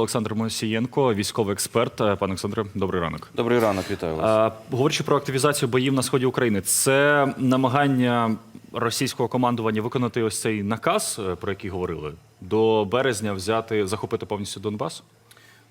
Олександр Мосієнко, військовий експерт. Е, Пане Олександре, добрий ранок. Добрий ранок, вітаю вас. Е, Говорячи про активізацію боїв на сході України, це намагання російського командування виконати ось цей наказ, е, про який говорили, до березня взяти, захопити повністю Донбас?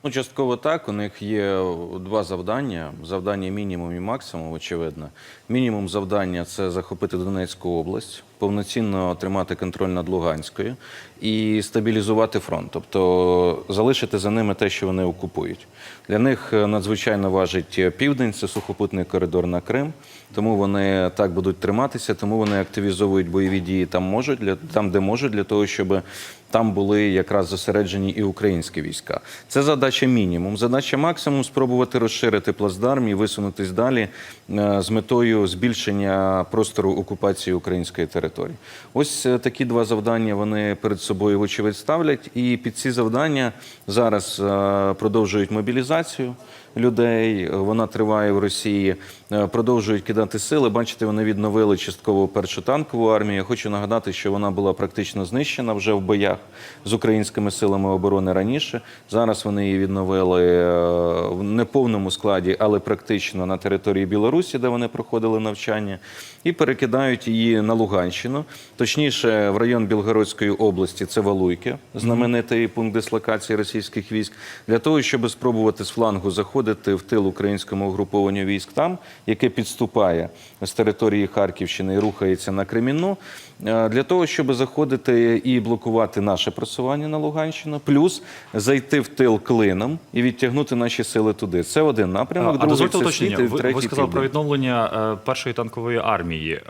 Ну, частково так. У них є два завдання: завдання мінімум і максимум, очевидно. Мінімум завдання це захопити Донецьку область, повноцінно тримати контроль над Луганською і стабілізувати фронт, тобто залишити за ними те, що вони окупують. Для них е, надзвичайно важить південь, це сухопутний коридор на Крим. Тому вони так будуть триматися, тому вони активізовують бойові дії там можуть, для там, де можуть, для того, щоб там були якраз зосереджені і українські війська. Це задача мінімум. Задача максимум спробувати розширити плацдарм і висунутись далі е, з метою збільшення простору окупації української території. Ось е, такі два завдання вони перед собою вочевидь ставлять. І під ці завдання зараз е, продовжують мобілізацію людей. Вона триває в Росії. Е, Продовжують кидати сили. Бачите, вони відновили частково першу танкову армію. Я хочу нагадати, що вона була практично знищена вже в боях з українськими силами оборони раніше. Зараз вони її відновили е, в неповному складі, але практично на території Білорусі, де вони проходили навчання, і перекидають її на Луганщину, точніше, в район Білгородської області. Це Валуйки, знаменитий пункт дислокації російських військ, для того, щоб спробувати з флангу заходити в тил українському угрупованню військ там, яке підступає з території Харківщини і рухається на Кремінну, е, для того, щоб заходити і блокувати наше просування на Луганщину, плюс зайти в тил клином і відтягнути наші сили туди. Це один напрямок. а дозвольте уточнення. Ви, ви сказали про відновлення е, першої танкової армії. Е,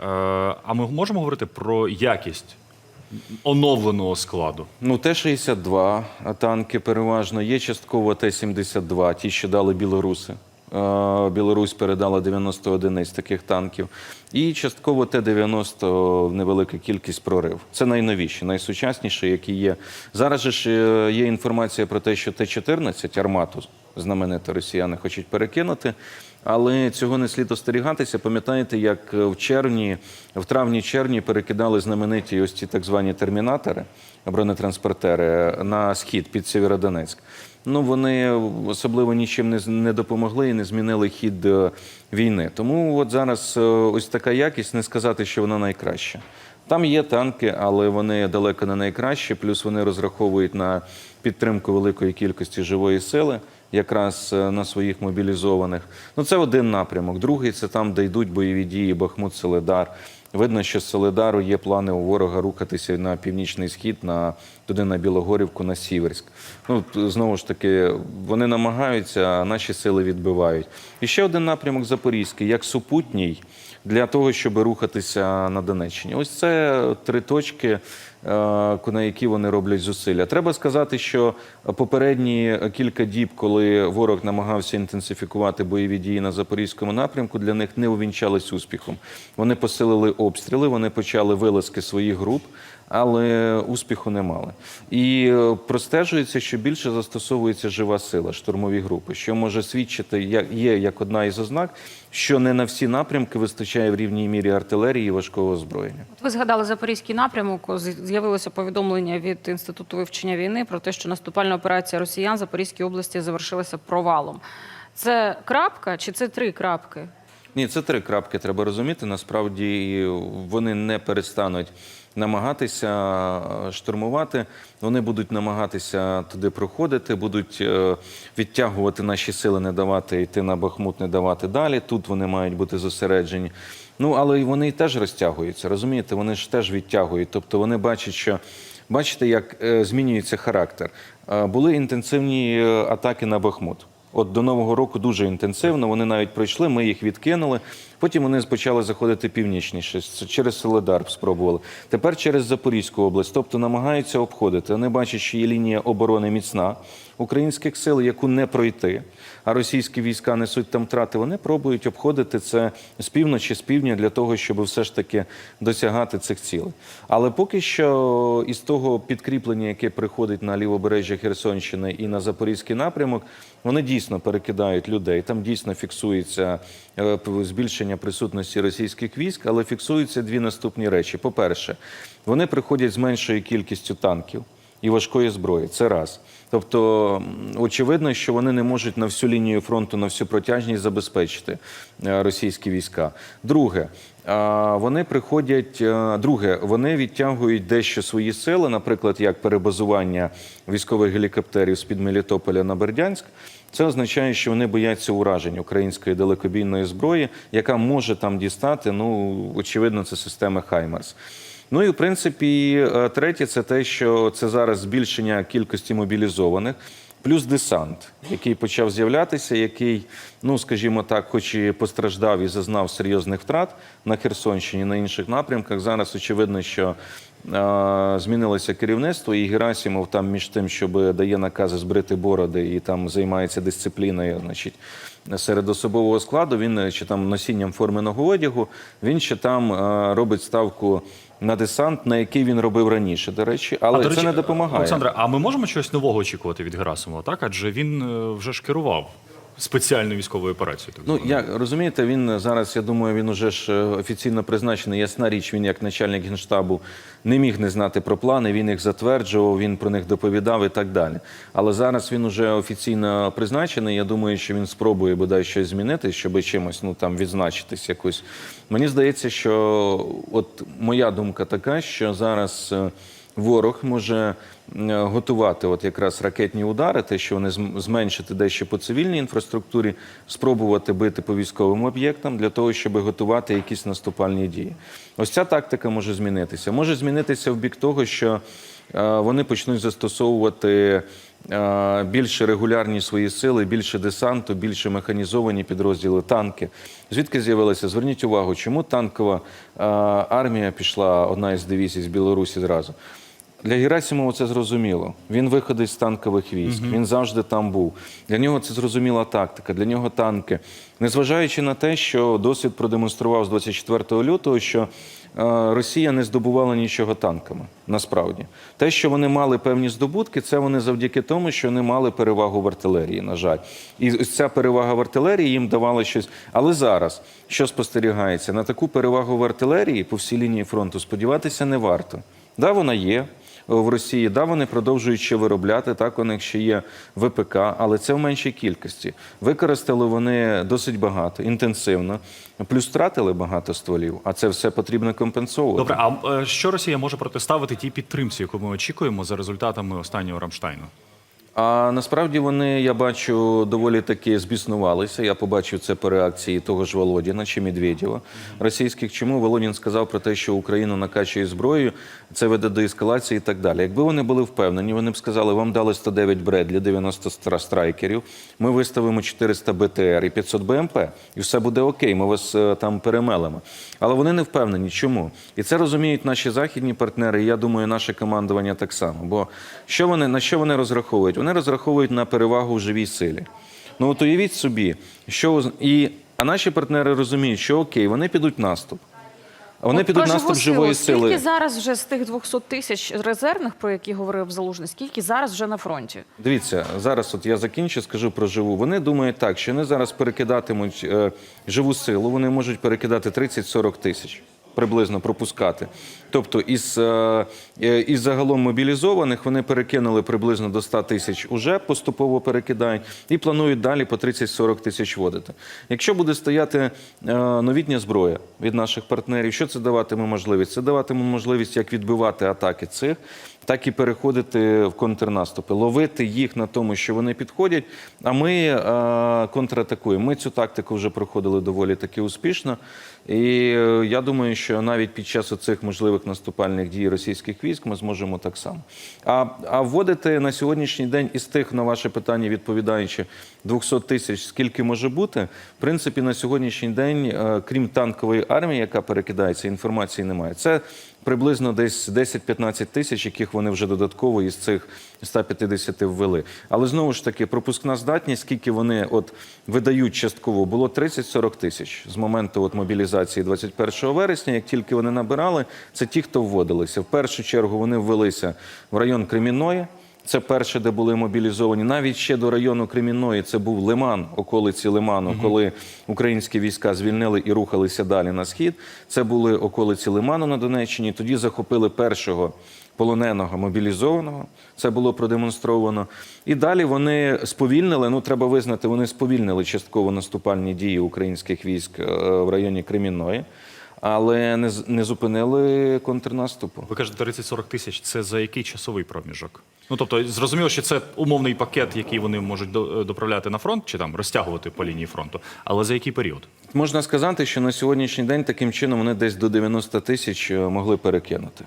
а ми можемо говорити про якість оновленого складу? Ну, Т-62 танки переважно, є частково Т-72, ті, що дали білоруси. Е, Білорусь передала 90 одиниць таких танків. І частково Т-90 невелика кількість прорив. Це найновіші, найсучасніші, які є. Зараз ж е, є інформація про те, що Т-14 армату знаменито росіяни хочуть перекинути. Але цього не слід остерігатися. Пам'ятаєте, як в червні, в травні-червні перекидали знамениті ось ці так звані термінатори, бронетранспортери на схід під Сєвєродонецьк. Ну вони особливо нічим не, не допомогли і не змінили хід е, війни. Тому от зараз е, ось така якість, не сказати, що вона найкраща. Там є танки, але вони далеко не найкращі. Плюс вони розраховують на підтримку великої кількості живої сили, якраз е, на своїх мобілізованих. Ну це один напрямок. Другий це там, де йдуть бойові дії, Бахмут, Соледар. Видно, що з Соледару є плани у ворога рухатися на північний схід, на туди на Білогорівку, на Сіверськ. Ну знову ж таки, вони намагаються, а наші сили відбивають. І ще один напрямок Запорізький, як супутній для того, щоб рухатися на Донеччині. Ось це три точки, е, на які вони роблять зусилля. Треба сказати, що попередні кілька діб, коли ворог намагався інтенсифікувати бойові дії на запорізькому напрямку, для них не увінчались успіхом. Вони посилили обстріли, вони почали вилазки своїх груп. Але успіху не мали. І е, простежується, що більше застосовується жива сила, штурмові групи, що може свідчити, як є як одна із ознак, що не на всі напрямки вистачає в рівній мірі артилерії і важкого озброєння. От ви згадали запорізький напрямок. З'явилося повідомлення від інституту вивчення війни про те, що наступальна операція росіян в Запорізькій області завершилася провалом. Це крапка чи це три крапки? Ні, це три крапки. Треба розуміти. Насправді вони не перестануть намагатися е, штурмувати. Вони будуть намагатися туди проходити, будуть е, відтягувати наші сили, не давати йти на Бахмут, не давати далі. Тут вони мають бути зосереджені. Ну але вони теж розтягуються. Розумієте, вони ж теж відтягують. Тобто вони бачать, що бачите, як е, змінюється характер. Були інтенсивні атаки на Бахмут. От до нового року дуже інтенсивно. Вони навіть пройшли, ми їх відкинули. Потім вони почали заходити північніше, через Соледар спробували. Тепер через Запорізьку область, тобто намагаються обходити. Вони бачать, що є лінія оборони міцна українських сил, яку не пройти. А російські війська несуть там втрати. Вони пробують обходити це з півночі, з півдня для того, щоб все ж таки досягати цих цілей. Але поки що із того підкріплення, яке приходить на лівобережжя Херсонщини і на Запорізький напрямок, вони дійсно перекидають людей. Там дійсно фіксується е, збільшення присутності російських військ, але фіксуються дві наступні речі. По-перше, вони приходять з меншою кількістю танків і важкої зброї. Це раз. Тобто, очевидно, що вони не можуть на всю лінію фронту, на всю протяжність забезпечити е, російські війська. Друге, вони приходять. е, Друге, вони відтягують дещо свої сили, наприклад, як перебазування військових гелікоптерів з під Мелітополя на Бердянськ. Це означає, що вони бояться уражень української далекобійної зброї, яка може там дістати. Ну очевидно, це системи Хаймерс. Ну і в принципі, е, третє, це те, що це зараз збільшення кількості мобілізованих. Плюс десант, який почав з'являтися, який, ну скажімо так, хоч і постраждав і зазнав серйозних втрат на Херсонщині, на інших напрямках. Зараз очевидно, що е, змінилося керівництво, і Герасімов там між тим, щоб дає накази збрити бороди і там займається дисципліною, значить. Серед особового складу він е, чи там носінням форменого одягу, він ще там е, робить ставку на десант, на який він робив раніше. До речі, але А, до це не допомагає. Олександре, а ми можемо чогось нового очікувати від Герасимова, так? Адже він е, вже ж керував спеціальною військовою операцією. Так Ну як розумієте, він зараз, я думаю, він уже ж е, офіційно призначений. Ясна річ, він як начальник генштабу не міг не знати про плани. Він їх затверджував, він про них доповідав і так далі. Але зараз він уже офіційно призначений. Я думаю, що він спробує бодай щось змінити, щоб чимось ну там відзначитись якось. Мені здається, що от моя думка така, що зараз. Ворог може е, готувати от якраз ракетні удари, те, що вони зменшити дещо по цивільній інфраструктурі, спробувати бити по військовим об'єктам для того, щоб готувати якісь наступальні дії. Ось ця тактика може змінитися. Може змінитися в бік того, що е, вони почнуть застосовувати е, більше регулярні свої сили, більше десанту, більше механізовані підрозділи, танки. Звідки з'явилися? Зверніть увагу, чому танкова армія пішла одна із дивізій з Білорусі зразу. Для Герасимова це зрозуміло. Він виходить з танкових військ. Він завжди там був. Для нього це зрозуміла тактика. Для нього танки. Незважаючи на те, що досвід продемонстрував з 24 лютого, що е, Росія не здобувала нічого танками. Насправді, те, що вони мали певні здобутки, це вони завдяки тому, що вони мали перевагу в артилерії. На жаль, і ось ця перевага в артилерії їм давала щось. Але зараз що спостерігається на таку перевагу в артилерії по всій лінії фронту, сподіватися не варто. Да, вона є в Росії. Да, вони продовжують ще виробляти. Так, у них ще є ВПК, але це в меншій кількості. Використали вони досить багато, інтенсивно. Плюс втратили багато стволів, а це все потрібно компенсовувати. Добре, а е, що Росія може протиставити тій підтримці, яку ми очікуємо за результатами останнього Рамштайну? А насправді вони, я бачу, доволі таки збіснувалися. Я побачив це по реакції того ж Володіна чи Медведєва російських. Чому Володін сказав про те, що Україна накачує зброєю, це веде до ескалації і так далі. Якби вони були впевнені, вони б сказали, вам дали 109 Бредлі, 90 стра- страйкерів, ми виставимо 400 БТР і 500 БМП, і все буде окей, ми вас е, там перемелимо. Але вони не впевнені. Чому? І це розуміють наші західні партнери, і я думаю, наше командування так само. Бо що вони, на що вони розраховують? Вони розраховують на перевагу в живій силі. Ну от уявіть собі, що і а наші партнери розуміють, що окей, вони підуть в наступ. А вони От підуть наступ живої сили. Скільки зараз вже з тих 200 тисяч резервних, про які говорив Залужний, скільки зараз вже на фронті? Дивіться, зараз от я закінчу, скажу про живу. Вони думають так, що вони зараз перекидатимуть е, живу силу, вони можуть перекидати 30-40 тисяч. Приблизно пропускати. Тобто із, е, е, із загалом мобілізованих вони перекинули приблизно до 100 тисяч уже поступово перекидають і планують далі по 30-40 тисяч вводити. Якщо буде стояти е, новітня зброя від наших партнерів, що це даватиме можливість? Це даватиме можливість як відбивати атаки цих, так і переходити в контрнаступи, ловити їх на тому, що вони підходять. А ми контратакуємо. Ми цю тактику вже проходили доволі таки успішно. І е, я думаю, що навіть під час оцих можливих наступальних дій російських військ ми зможемо так само. А, а вводити на сьогоднішній день із тих на ваше питання, відповідаючи 200 тисяч, скільки може бути, в принципі, на сьогоднішній день, е, крім танкової армії, яка перекидається, інформації немає. Це приблизно десь 10-15 тисяч, яких вони вже додатково із цих 150 ввели. Але знову ж таки, пропускна здатність, скільки вони от видають частково, було 30-40 тисяч з моменту от мобілізації 21 вересня. Як тільки вони набирали, це ті, хто вводилися. В першу чергу вони ввелися в район Кремінної. Це перше, де були мобілізовані. Навіть ще до району Кремінної це був Лиман, околиці Лиману, коли українські війська звільнили і рухалися далі на схід. Це були околиці Лиману на Донеччині. Тоді захопили першого полоненого мобілізованого. Це було продемонстровано. І далі вони сповільнили. Ну треба визнати, вони сповільнили частково наступальні дії українських військ е, в районі Кремінної, але не не зупинили контрнаступу. Ви кажете, 30-40 тисяч це за який часовий проміжок? Ну тобто, зрозуміло, що це умовний пакет, який вони можуть до- доправляти на фронт чи там розтягувати по лінії фронту. Але за який період? Можна сказати, що на сьогоднішній день таким чином вони десь до 90 тисяч е, могли перекинути.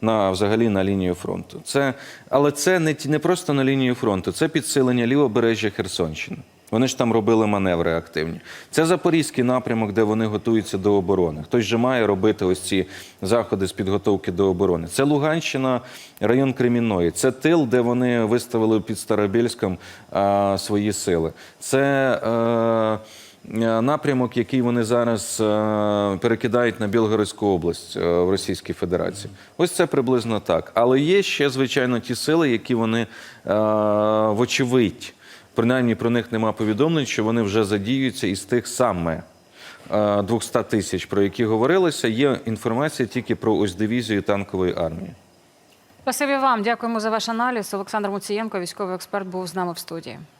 На взагалі на лінію фронту. Це, але це не, не просто на лінію фронту, це підсилення лівобережжя Херсонщини. Вони ж там робили маневри активні. Це запорізький напрямок, де вони готуються до оборони. Хтось же має робити ось ці заходи з підготовки до оборони. Це Луганщина, район Кремінної. Це тил, де вони виставили під Старобільськом а, свої сили. Це е, Е, напрямок, який вони зараз е, перекидають на Білгородську область е, в Російській Федерації. Ось це приблизно так. Але є ще, звичайно, ті сили, які вони, е, вочевидь, принаймні про них нема повідомлень, що вони вже задіюються із тих саме. е, 200 тисяч, про які говорилося, є інформація тільки про ось дивізію танкової армії. Спасибі вам. Дякуємо за ваш аналіз. Олександр Муцієнко, військовий експерт, був з нами в студії.